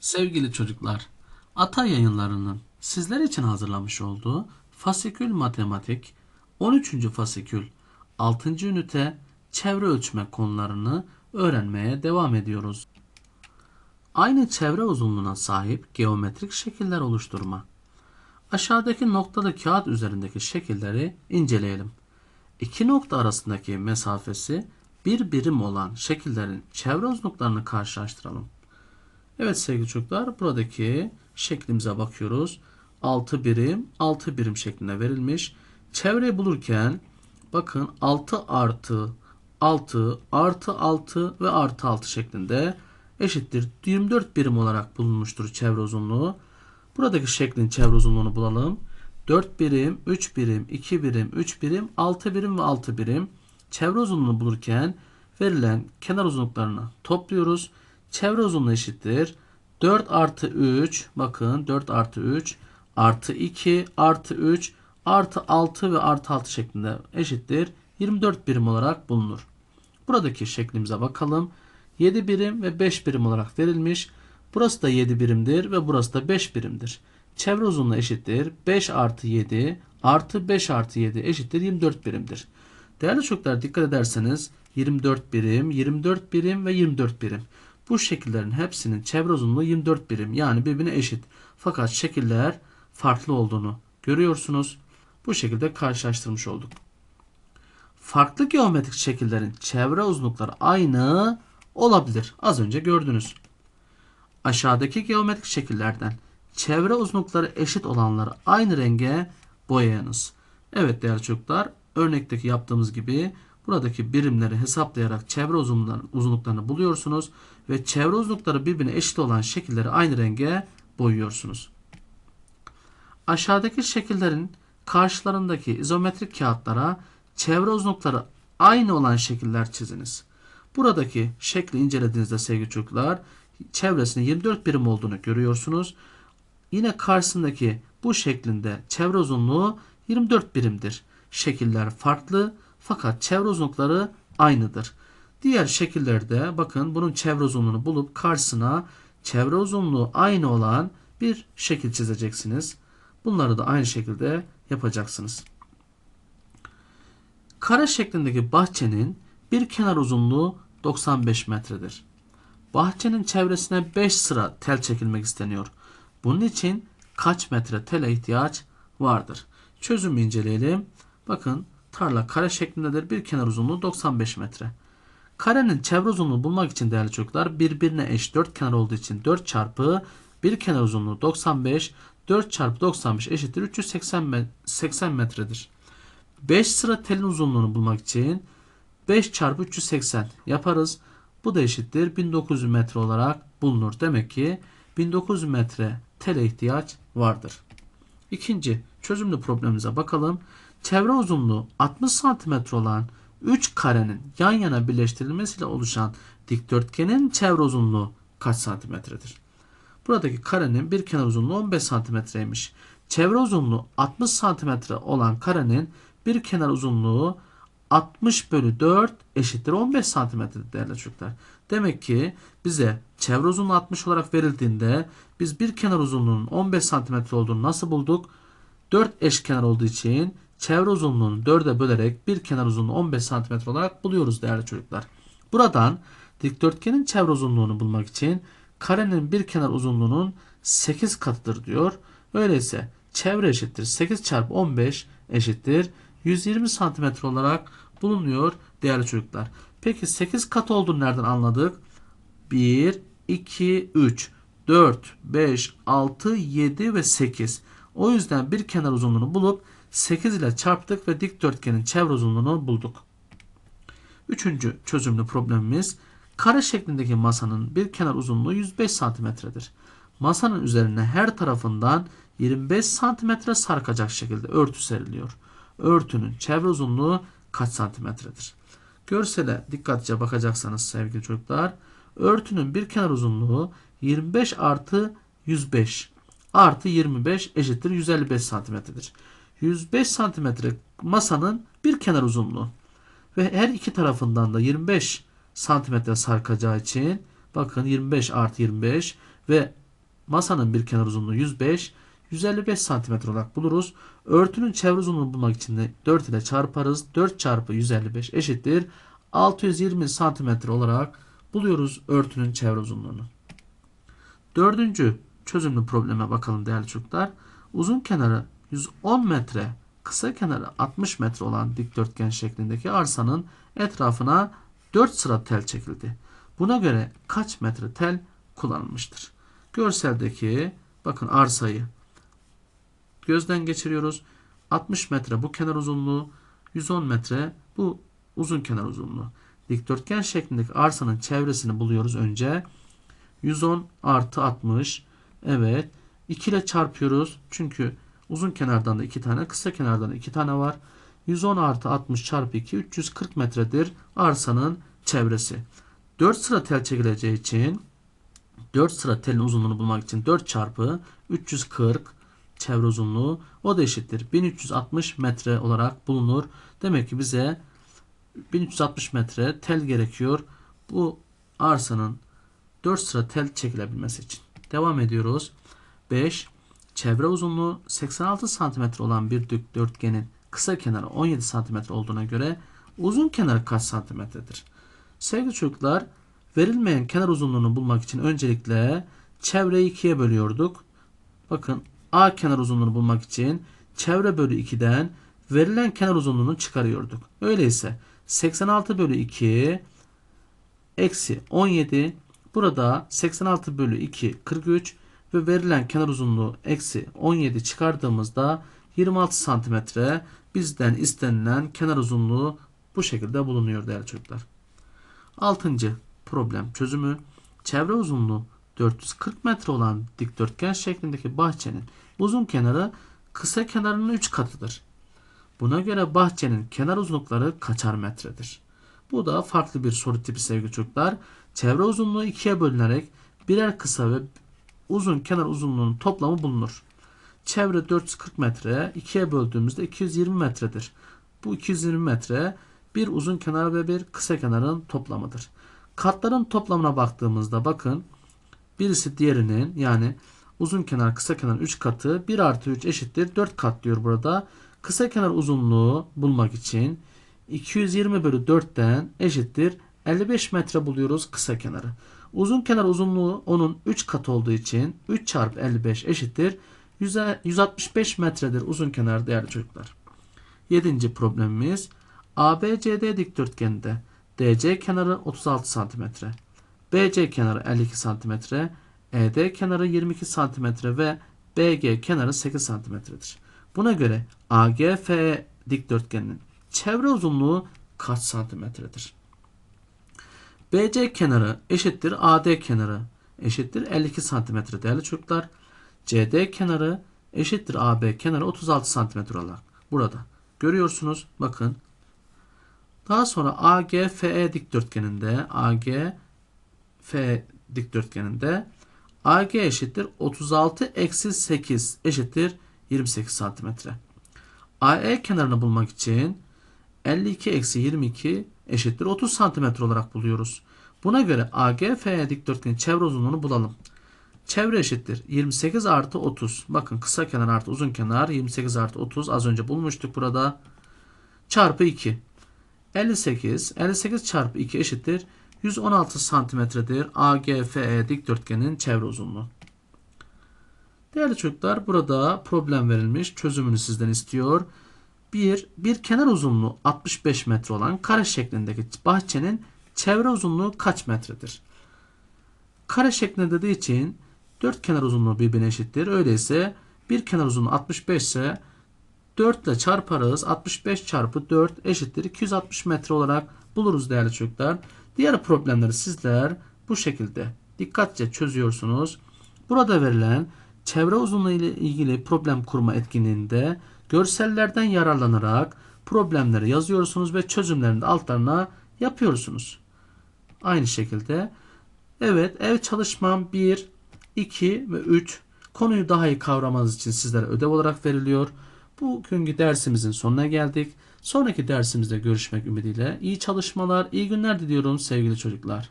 Sevgili çocuklar, Ata yayınlarının sizler için hazırlamış olduğu Fasikül Matematik 13. Fasikül 6. ünite çevre ölçme konularını öğrenmeye devam ediyoruz. Aynı çevre uzunluğuna sahip geometrik şekiller oluşturma. Aşağıdaki noktalı kağıt üzerindeki şekilleri inceleyelim. İki nokta arasındaki mesafesi bir birim olan şekillerin çevre uzunluklarını karşılaştıralım. Evet sevgili çocuklar buradaki şeklimize bakıyoruz. 6 birim 6 birim şeklinde verilmiş. Çevreyi bulurken bakın 6 artı 6 artı 6 ve artı 6 şeklinde eşittir 24 birim olarak bulunmuştur çevre uzunluğu. Buradaki şeklin çevre uzunluğunu bulalım. 4 birim, 3 birim, 2 birim, 3 birim, 6 birim ve 6 birim. Çevre uzunluğunu bulurken verilen kenar uzunluklarını topluyoruz. Çevre uzunluğu eşittir. 4 artı 3 bakın 4 artı 3 artı 2 artı 3 artı 6 ve artı 6 şeklinde eşittir. 24 birim olarak bulunur. Buradaki şeklimize bakalım. 7 birim ve 5 birim olarak verilmiş. Burası da 7 birimdir ve burası da 5 birimdir. Çevre uzunluğu eşittir. 5 artı 7 artı 5 artı 7 eşittir 24 birimdir. Değerli çocuklar dikkat ederseniz 24 birim, 24 birim ve 24 birim. Bu şekillerin hepsinin çevre uzunluğu 24 birim yani birbirine eşit. Fakat şekiller farklı olduğunu görüyorsunuz. Bu şekilde karşılaştırmış olduk. Farklı geometrik şekillerin çevre uzunlukları aynı olabilir. Az önce gördünüz. Aşağıdaki geometrik şekillerden çevre uzunlukları eşit olanları aynı renge boyayınız. Evet değerli çocuklar örnekteki yaptığımız gibi buradaki birimleri hesaplayarak çevre uzunluklarını, buluyorsunuz ve çevre uzunlukları birbirine eşit olan şekilleri aynı renge boyuyorsunuz. Aşağıdaki şekillerin karşılarındaki izometrik kağıtlara çevre uzunlukları aynı olan şekiller çiziniz. Buradaki şekli incelediğinizde sevgili çocuklar çevresinin 24 birim olduğunu görüyorsunuz. Yine karşısındaki bu şeklinde çevre uzunluğu 24 birimdir. Şekiller farklı fakat çevre uzunlukları aynıdır. Diğer şekillerde bakın bunun çevre uzunluğunu bulup karşısına çevre uzunluğu aynı olan bir şekil çizeceksiniz. Bunları da aynı şekilde yapacaksınız. Kare şeklindeki bahçenin bir kenar uzunluğu 95 metredir. Bahçenin çevresine 5 sıra tel çekilmek isteniyor. Bunun için kaç metre tele ihtiyaç vardır? Çözümü inceleyelim. Bakın tarla kare şeklindedir. Bir kenar uzunluğu 95 metre. Karenin çevre uzunluğunu bulmak için değerli çocuklar birbirine eş 4 kenar olduğu için 4 çarpı bir kenar uzunluğu 95 4 çarpı 95 eşittir 380 80 metredir. 5 sıra telin uzunluğunu bulmak için 5 çarpı 380 yaparız. Bu da eşittir 1900 metre olarak bulunur. Demek ki 1900 metre tele ihtiyaç vardır. İkinci çözümlü problemimize bakalım. Çevre uzunluğu 60 cm olan 3 karenin yan yana birleştirilmesiyle oluşan dikdörtgenin çevre uzunluğu kaç santimetredir? Buradaki karenin bir kenar uzunluğu 15 santimetreymiş. Çevre uzunluğu 60 santimetre olan karenin bir kenar uzunluğu 60 bölü 4 eşittir 15 santimetre değerli çocuklar. Demek ki bize çevre uzunluğu 60 olarak verildiğinde biz bir kenar uzunluğunun 15 santimetre olduğunu nasıl bulduk? 4 eşkenar olduğu için çevre uzunluğunu 4'e bölerek bir kenar uzunluğu 15 santimetre olarak buluyoruz değerli çocuklar. Buradan dikdörtgenin çevre uzunluğunu bulmak için karenin bir kenar uzunluğunun 8 katıdır diyor. Öyleyse çevre eşittir 8 çarpı 15 eşittir 120 santimetre olarak bulunuyor değerli çocuklar. Peki 8 kat olduğunu nereden anladık? 1, 2, 3, 4, 5, 6, 7 ve 8. O yüzden bir kenar uzunluğunu bulup 8 ile çarptık ve dikdörtgenin çevre uzunluğunu bulduk. Üçüncü çözümlü problemimiz kare şeklindeki masanın bir kenar uzunluğu 105 santimetredir. Masanın üzerine her tarafından 25 santimetre sarkacak şekilde örtü seriliyor. Örtünün çevre uzunluğu kaç santimetredir? Görsele dikkatlice bakacaksanız sevgili çocuklar örtünün bir kenar uzunluğu 25 artı 105 artı 25 eşittir 155 santimetredir. 105 santimetre masanın bir kenar uzunluğu ve her iki tarafından da 25 santimetre sarkacağı için bakın 25 artı 25 ve masanın bir kenar uzunluğu 105, 155 santimetre olarak buluruz. Örtünün çevre uzunluğunu bulmak için de 4 ile çarparız. 4 çarpı 155 eşittir. 620 santimetre olarak buluyoruz örtünün çevre uzunluğunu. Dördüncü çözümlü probleme bakalım değerli çocuklar. Uzun kenarı 110 metre, kısa kenarı 60 metre olan dikdörtgen şeklindeki arsanın etrafına 4 sıra tel çekildi. Buna göre kaç metre tel kullanılmıştır? Görseldeki bakın arsayı gözden geçiriyoruz. 60 metre bu kenar uzunluğu, 110 metre bu uzun kenar uzunluğu. Dikdörtgen şeklindeki arsanın çevresini buluyoruz önce. 110 artı 60. Evet. 2 ile çarpıyoruz. Çünkü uzun kenardan da 2 tane, kısa kenardan da 2 tane var. 110 artı 60 çarpı 2 340 metredir arsanın çevresi. 4 sıra tel çekileceği için 4 sıra telin uzunluğunu bulmak için 4 çarpı 340 çevre uzunluğu o da eşittir. 1360 metre olarak bulunur. Demek ki bize 1360 metre tel gerekiyor. Bu arsanın 4 sıra tel çekilebilmesi için. Devam ediyoruz. 5. Çevre uzunluğu 86 cm olan bir dikdörtgenin kısa kenarı 17 cm olduğuna göre uzun kenarı kaç santimetredir? Sevgili çocuklar, verilmeyen kenar uzunluğunu bulmak için öncelikle çevreyi ikiye bölüyorduk. Bakın A kenar uzunluğunu bulmak için çevre bölü 2'den verilen kenar uzunluğunu çıkarıyorduk. Öyleyse 86 bölü 2 eksi 17 burada 86 bölü 2 43 ve verilen kenar uzunluğu eksi 17 çıkardığımızda 26 santimetre bizden istenilen kenar uzunluğu bu şekilde bulunuyor değerli çocuklar. 6. problem çözümü çevre uzunluğu 440 metre olan dikdörtgen şeklindeki bahçenin uzun kenarı kısa kenarının 3 katıdır. Buna göre bahçenin kenar uzunlukları kaçar metredir? Bu da farklı bir soru tipi sevgili çocuklar. Çevre uzunluğu ikiye bölünerek birer kısa ve uzun kenar uzunluğunun toplamı bulunur. Çevre 440 metre ikiye böldüğümüzde 220 metredir. Bu 220 metre bir uzun kenar ve bir kısa kenarın toplamıdır. Katların toplamına baktığımızda bakın birisi diğerinin yani uzun kenar kısa kenar 3 katı 1 artı 3 eşittir 4 kat diyor burada. Kısa kenar uzunluğu bulmak için 220 bölü 4'ten eşittir 55 metre buluyoruz kısa kenarı. Uzun kenar uzunluğu onun 3 kat olduğu için 3 çarpı 55 eşittir 165 metredir uzun kenar değerli çocuklar. 7. problemimiz ABCD dikdörtgeninde DC kenarı 36 cm, BC kenarı 52 cm, ED kenarı 22 cm ve BG kenarı 8 cm'dir. Buna göre AGFE dikdörtgeninin çevre uzunluğu kaç santimetredir? BC kenarı eşittir AD kenarı eşittir 52 santimetre değerli çocuklar. CD kenarı eşittir AB kenarı 36 santimetre olarak burada. Görüyorsunuz bakın. Daha sonra AGFE dikdörtgeninde AGFE dikdörtgeninde AG eşittir 36 eksi 8 eşittir 28 santimetre. AE kenarını bulmak için 52 eksi 22 eşittir 30 santimetre olarak buluyoruz. Buna göre AGFE dikdörtgenin çevre uzunluğunu bulalım. Çevre eşittir 28 artı 30. Bakın kısa kenar artı uzun kenar 28 artı 30 az önce bulmuştuk burada. Çarpı 2. 58. 58 çarpı 2 eşittir 116 santimetredir AGFE dikdörtgenin çevre uzunluğu. Değerli çocuklar burada problem verilmiş. Çözümünü sizden istiyor. Bir, bir kenar uzunluğu 65 metre olan kare şeklindeki bahçenin çevre uzunluğu kaç metredir? Kare şeklinde dediği için dört kenar uzunluğu birbirine eşittir. Öyleyse bir kenar uzunluğu 65 ise 4 ile çarparız. 65 çarpı 4 eşittir 260 metre olarak buluruz değerli çocuklar. Diğer problemleri sizler bu şekilde dikkatlice çözüyorsunuz. Burada verilen çevre uzunluğu ile ilgili problem kurma etkinliğinde görsellerden yararlanarak problemleri yazıyorsunuz ve çözümlerini altlarına yapıyorsunuz. Aynı şekilde evet ev çalışmam 1, 2 ve 3 konuyu daha iyi kavramanız için sizlere ödev olarak veriliyor. Bugünkü dersimizin sonuna geldik. Sonraki dersimizde görüşmek ümidiyle iyi çalışmalar, iyi günler diliyorum sevgili çocuklar.